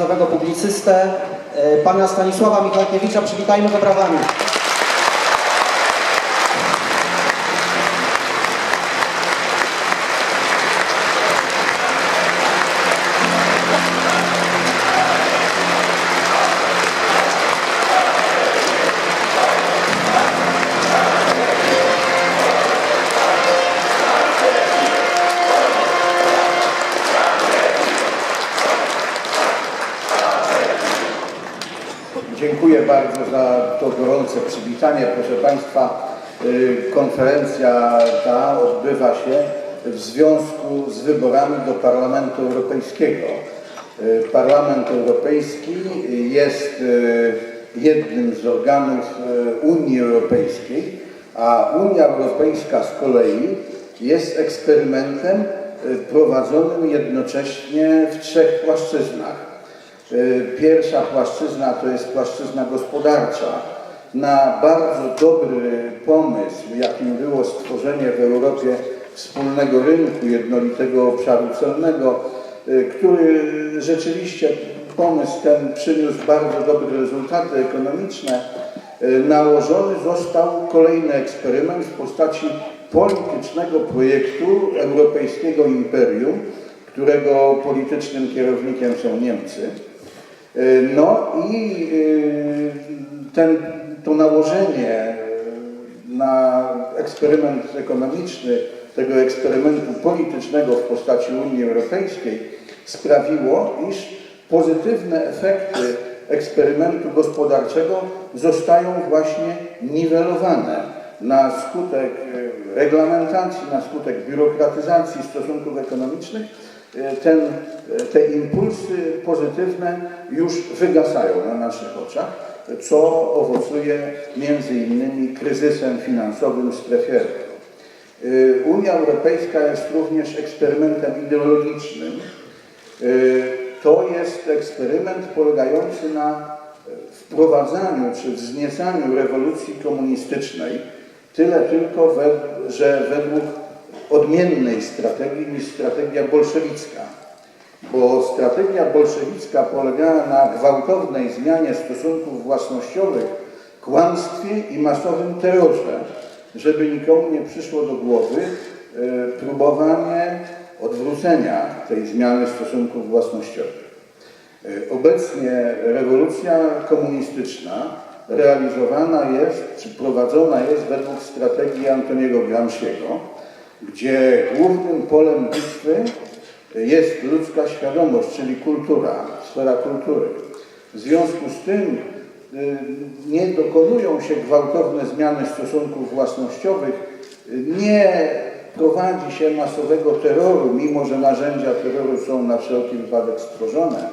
prawicowego publicystę, e, pana Stanisława Michalkiewicza. Przywitajmy go brawami. Dziękuję bardzo za to gorące przywitanie. Proszę Państwa, y, konferencja ta odbywa się w związku z wyborami do Parlamentu Europejskiego. Y, Parlament Europejski jest y, jednym z organów Unii Europejskiej, a Unia Europejska z kolei jest eksperymentem prowadzonym jednocześnie w trzech płaszczyznach. Y, Pierwsza płaszczyzna to jest płaszczyzna gospodarcza. Na bardzo dobry pomysł, jakim było stworzenie w Europie wspólnego rynku, jednolitego obszaru celnego, y, który rzeczywiście pomysł ten przyniósł bardzo dobre rezultaty ekonomiczne, y, nałożony został kolejny eksperyment w postaci politycznego projektu Europejskiego Imperium, którego politycznym kierownikiem są Niemcy. Y, No i y, ten, to nałożenie na eksperyment ekonomiczny, tego eksperymentu politycznego w postaci Unii Europejskiej sprawiło, iż pozytywne efekty eksperymentu gospodarczego zostają właśnie niwelowane na skutek reglamentacji, na skutek biurokratyzacji stosunków ekonomicznych E, ten, e, te impulsy pozytywne już wygasają na naszych oczach, co owocuje między innymi kryzysem finansowym w strefie euro. E, Unia Europejska jest również eksperymentem ideologicznym. To jest eksperyment polegający na wprowadzaniu czy wzniecaniu rewolucji komunistycznej, tyle tylko, że według odmiennej strategii niż strategia bolszewicka. Bo strategia bolszewicka polegała na gwałtownej zmianie stosunków własnościowych, kłamstwie i masowym terrorze, żeby nikomu nie przyszło do głowy e, próbowanie odwrócenia tej zmiany stosunków własnościowych. E, Obecnie rewolucja komunistyczna realizowana jest, czy prowadzona jest według strategii Antoniego Gramsciego, gdzie głównym polem bitwy jest ludzka świadomość, czyli kultura, sfera kultury. W związku z tym y, nie dokonują się gwałtowne zmiany stosunków własnościowych, nie prowadzi się masowego terroru, mimo że narzędzia terroru są na wszelki wypadek stworzone,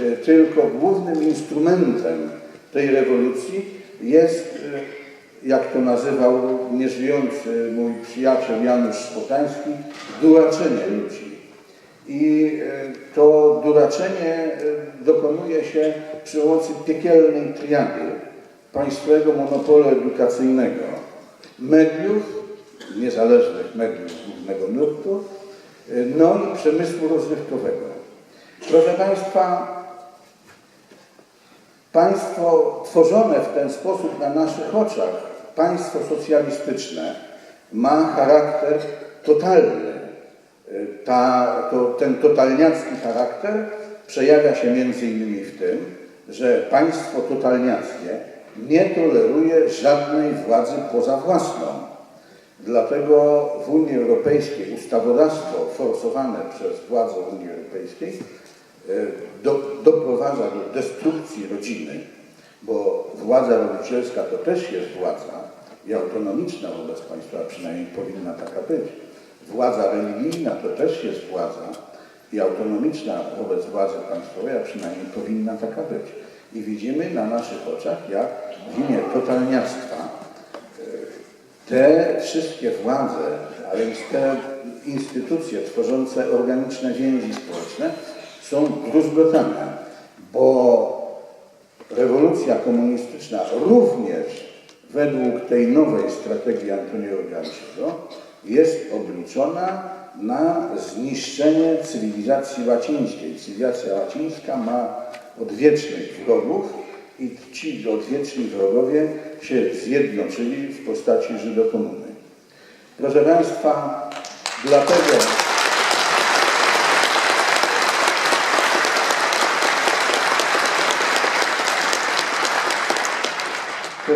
y, tylko głównym instrumentem tej rewolucji jest y, jak to nazywał nieżyjący mój przyjaciel Janusz Spotański, duraczenie ludzi. I e, to duraczenie e, dokonuje się przy pomocy piekielnej triady państwowego monopolu edukacyjnego, mediów, niezależnych mediów głównego nurtu, e, no i przemysłu rozrywkowego. Proszę Państwa, Państwo tworzone w ten sposób na naszych oczach, państwo socjalistyczne, ma charakter totalny. Ta, to, ten totalniacki charakter przejawia się między innymi w tym, że państwo totalniackie nie toleruje żadnej władzy poza własną. Dlatego w Unii Europejskiej ustawodawstwo forsowane przez władze Unii Europejskiej do, doprowadza do destrukcji rodziny, bo władza rodzicielska to też jest władza i autonomiczna wobec państwa, przynajmniej powinna taka być. Władza religijna to też jest władza i autonomiczna wobec władzy państwowej, a przynajmniej powinna taka być. I widzimy na naszych oczach, jak w imię totalniactwa e, te wszystkie władze, a więc te instytucje tworzące organiczne więzi społeczne są druzgotane, bo rewolucja komunistyczna również według tej nowej strategii Antoniego Gramsciego jest obliczona na zniszczenie cywilizacji łacińskiej. Cywilizacja łacińska ma odwiecznych wrogów i ci odwieczni wrogowie się zjednoczyli w postaci Żydokomuny. Proszę Państwa, dlatego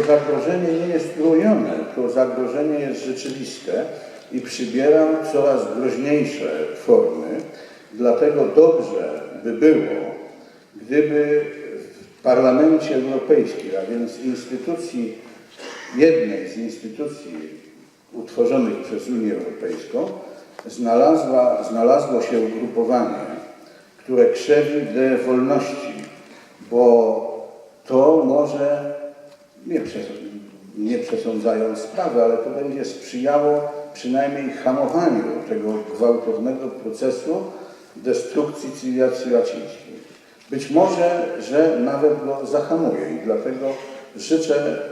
zagrożenie nie jest urojone, to zagrożenie jest rzeczywiste i przybiera coraz groźniejsze formy. Dlatego dobrze by było, gdyby w Parlamencie Europejskim, a więc instytucji, jednej z instytucji utworzonych przez Unię Europejską, znalazła, znalazło się ugrupowanie, które krzewi ideę wolności, bo to może nie, nie przesądzając sprawy, ale to będzie sprzyjało przynajmniej hamowaniu tego gwałtownego procesu destrukcji cywilizacji łacińskiej. Być może, że nawet go zahamuje i dlatego życzę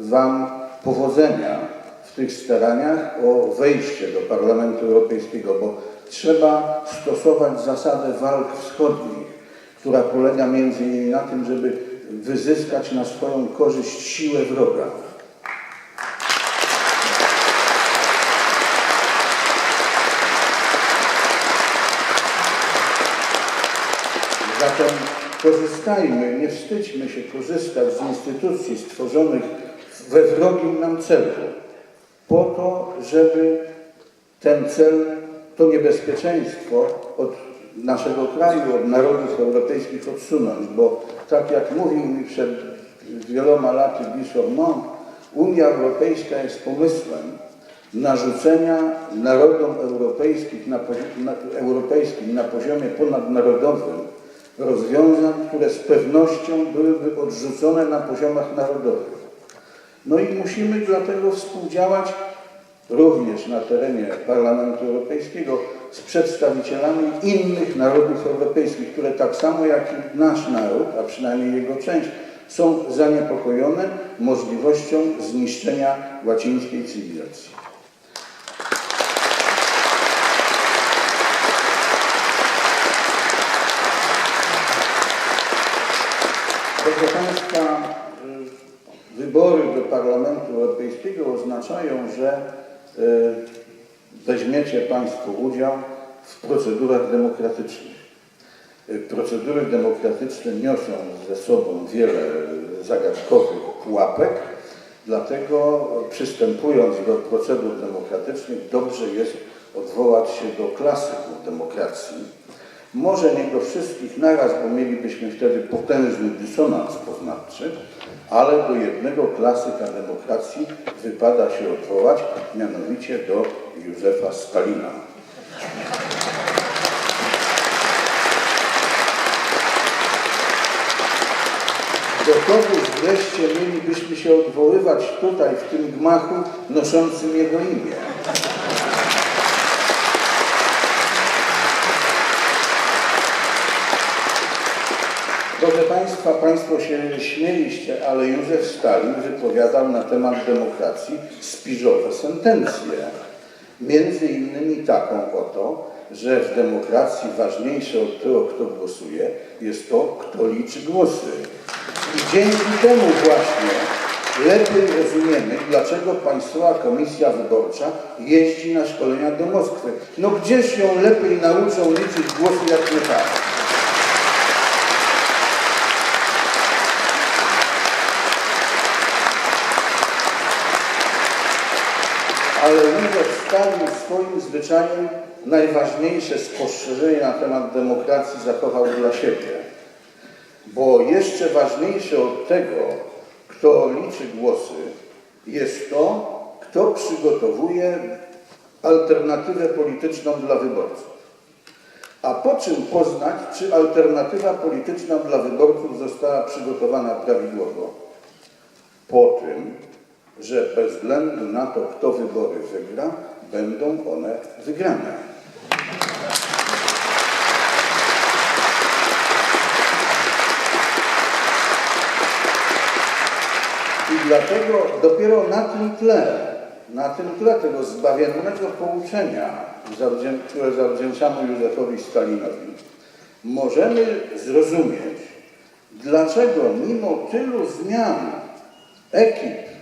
Wam powodzenia w tych staraniach o wejście do Parlamentu Europejskiego, bo trzeba stosować zasadę walk wschodnich, która polega między innymi na tym, żeby wyzyskać na swoją korzyść siłę wroga. Zatem korzystajmy, nie wstydźmy się korzystać z instytucji stworzonych we wrogim nam celu, po to, żeby ten cel, to niebezpieczeństwo od naszego kraju, od narodów europejskich odsunąć, bo tak jak mówił mi przed wieloma laty Bishop Monk, Unia Europejska jest pomysłem narzucenia narodom europejskich na, na, europejskim na poziomie ponadnarodowym rozwiązań, które z pewnością byłyby odrzucone na poziomach narodowych. No i musimy dlatego współdziałać również na terenie Parlamentu Europejskiego z przedstawicielami innych narodów europejskich, które tak samo jak i nasz naród, a przynajmniej jego część, są zaniepokojone możliwością zniszczenia łacińskiej cywilizacji. Proszę Państwa, y, wybory do Parlamentu Europejskiego oznaczają, że y, weźmiecie Państwo udział w procedurach demokratycznych. Procedury demokratyczne niosą ze sobą wiele zagadkowych pułapek, dlatego przystępując do procedur demokratycznych dobrze jest odwołać się do klasyków demokracji. Może nie do wszystkich naraz, bo mielibyśmy wtedy potężny dysonans poznawczy, ale do jednego klasyka demokracji wypada się odwołać, mianowicie do Józefa Stalina. Do kogoś wreszcie mielibyśmy się odwoływać tutaj, w tym gmachu noszącym jego imię. Proszę Państwa, Państwo się śmieliście, ale Józef Stalin wypowiadał na temat demokracji spiżowe sentencje. Między innymi taką oto, że w demokracji ważniejsze od tego, kto głosuje, jest to, kto liczy głosy. I dzięki temu właśnie lepiej rozumiemy, dlaczego Państwowa Komisja Wyborcza jeździ na szkolenia do Moskwy. No gdzieś ją lepiej nauczą liczyć głosy, jak nie tak. ale Józef Stalin swoim zwyczajem najważniejsze spostrzeżenie na temat demokracji zachował dla siebie. Bo jeszcze ważniejsze od tego, kto liczy głosy, jest to, kto przygotowuje alternatywę polityczną dla wyborców. A po czym poznać, czy alternatywa polityczna dla wyborców została przygotowana prawidłowo? Po tym, że bez względu na to, kto wybory wygra, będą one wygrane. I dlatego dopiero na tym tle na tym tle tego zbawiennego pouczenia, które zawdzięczamy Józefowi Stalinowi, możemy zrozumieć, dlaczego mimo tylu zmian ekip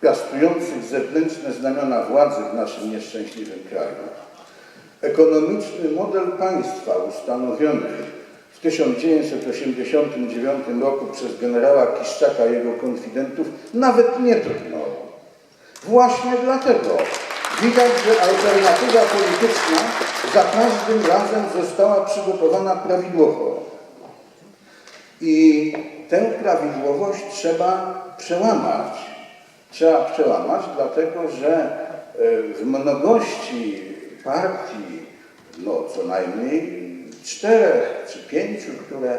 piastujących zewnętrzne znamiona władzy w naszym nieszczęśliwym kraju, ekonomiczny model państwa ustanowiony w 1989 roku przez generała Kiszczaka i jego konfidentów nawet nie drgnął. Właśnie dlatego widać, że alternatywa polityczna za każdym razem została przygotowana prawidłowo. I tę prawidłowość trzeba przełamać. Trzeba przełamać, dlatego że e, w mnogości partii, no co najmniej czterech czy pięciu, które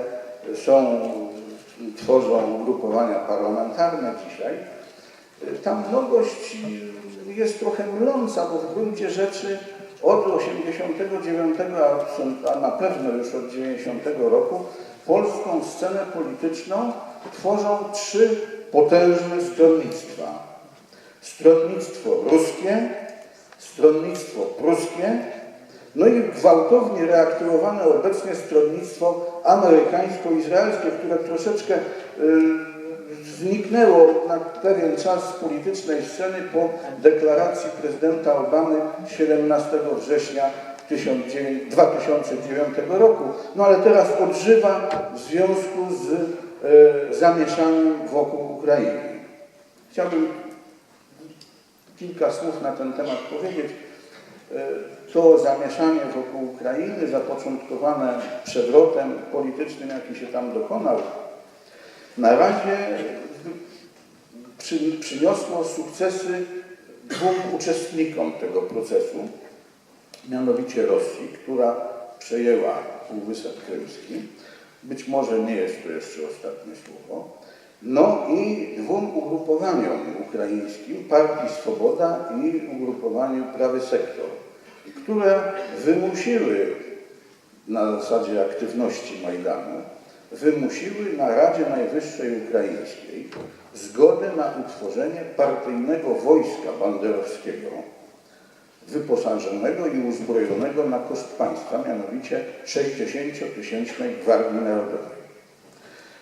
są, tworzą ugrupowania parlamentarne dzisiaj, ta mnogość jest trochę myląca, bo w gruncie rzeczy od 89, a- a na pewno już od 90 roku polską scenę polityczną tworzą trzy potężne stronnictwa. Stronnictwo ruskie, stronnictwo pruskie, no i gwałtownie reaktywowane obecnie stronnictwo amerykańsko-izraelskie, które troszeczkę y, zniknęło na pewien czas z politycznej sceny po deklaracji prezydenta Obamy 17 września 19- 2009 roku. No ale teraz odżywa w związku z e, zamieszaniem wokół Ukrainy. Chciałbym kilka słów na ten temat powiedzieć. E, To zamieszanie wokół Ukrainy, zapoczątkowane przewrotem politycznym, jaki się tam dokonał, na razie przy, przyniosło sukcesy dwóm uczestnikom tego procesu, mianowicie Rosji, która przejęła Półwysep Krymski. Być może nie jest to jeszcze ostatnie słowo. No i dwóm ugrupowaniom ukraińskim, Partii Swoboda i ugrupowaniu Prawy Sektor, które wymusiły na zasadzie aktywności Majdanu, wymusiły na Radzie Najwyższej Ukraińskiej zgodę na utworzenie partyjnego wojska banderowskiego, wyposażonego i uzbrojonego na koszt państwa, mianowicie 60-tysięcznej Gwardii Narodowej.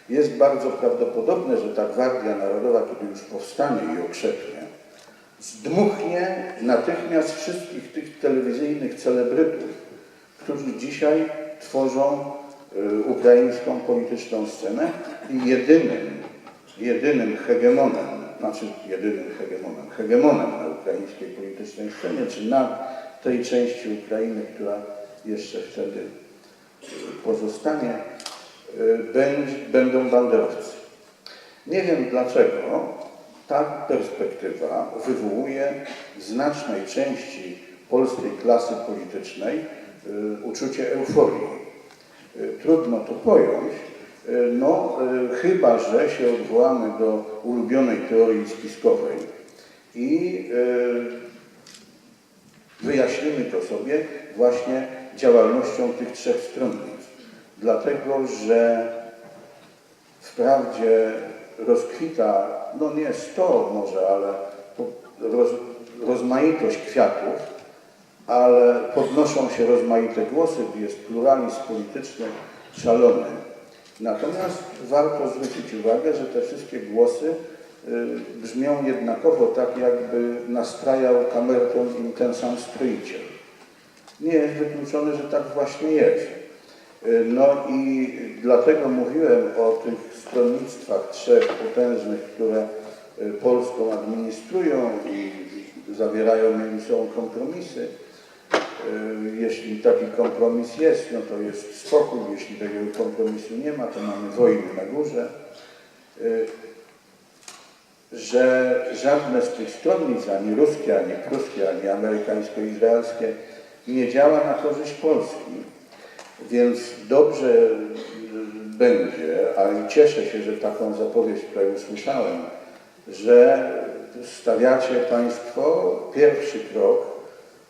Jest bardzo prawdopodobne, że ta Gwardia Narodowa, kiedy już powstanie i okrzepnie, zdmuchnie natychmiast wszystkich tych telewizyjnych celebrytów, którzy dzisiaj tworzą y, ukraińską polityczną scenę i jedynym, jedynym hegemonem, znaczy jedynym hegemonem, hegemonem na ukraińskiej politycznej scenie, czy na tej części Ukrainy, która jeszcze wtedy y, pozostanie, będą banderowcy. Nie wiem dlaczego ta perspektywa wywołuje w znacznej części polskiej klasy politycznej y, uczucie euforii. Y, Trudno to pojąć, y, no y, chyba, że się odwołamy do ulubionej teorii spiskowej i y, wyjaśnimy to sobie właśnie działalnością tych trzech stronnictw. Dlatego, że wprawdzie rozkwita, no nie sto może, ale roz, rozmaitość kwiatów, ale podnoszą się rozmaite głosy, jest pluralizm polityczny szalony. Natomiast warto zwrócić uwagę, że te wszystkie głosy y, brzmią jednakowo tak, jakby nastrajał kamerton im ten sam strójciel. Nie jest wykluczone, że tak właśnie jest. Y, No i dlatego mówiłem o tych stronnictwach trzech potężnych, które y, Polską administrują i zawierają między sobą kompromisy. Y, Jeśli taki kompromis jest, no to jest spokój. Jeśli takiego kompromisu nie ma, to mamy wojny na górze. Że żadne z tych stronnic, ani ruskie, ani pruskie, ani amerykańsko-izraelskie, nie działa na korzyść Polski. Więc dobrze y, będzie, a cieszę się, że taką zapowiedź tutaj usłyszałem, że stawiacie Państwo pierwszy krok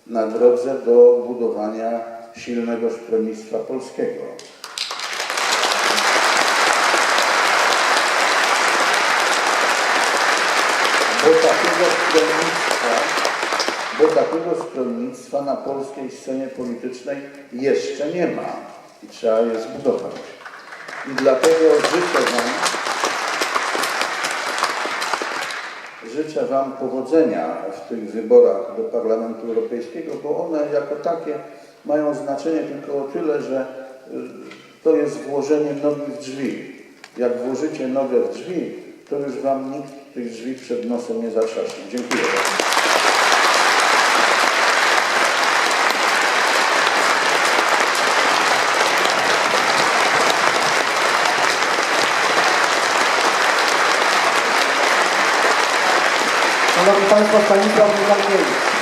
na drodze do budowania silnego stronnictwa polskiego. Bo takiego stronnictwa bo takiego stronnictwa na polskiej scenie politycznej jeszcze nie ma i trzeba je zbudować. I dlatego życzę Wam, życzę Wam powodzenia w tych wyborach do Parlamentu Europejskiego, bo one jako takie mają znaczenie tylko o tyle, że y, to jest włożenie nogi w drzwi. Jak włożycie nogę w drzwi, to już Wam nikt tych drzwi przed nosem nie zatrzaśnie. Dziękuję bardzo. palmas para para o meu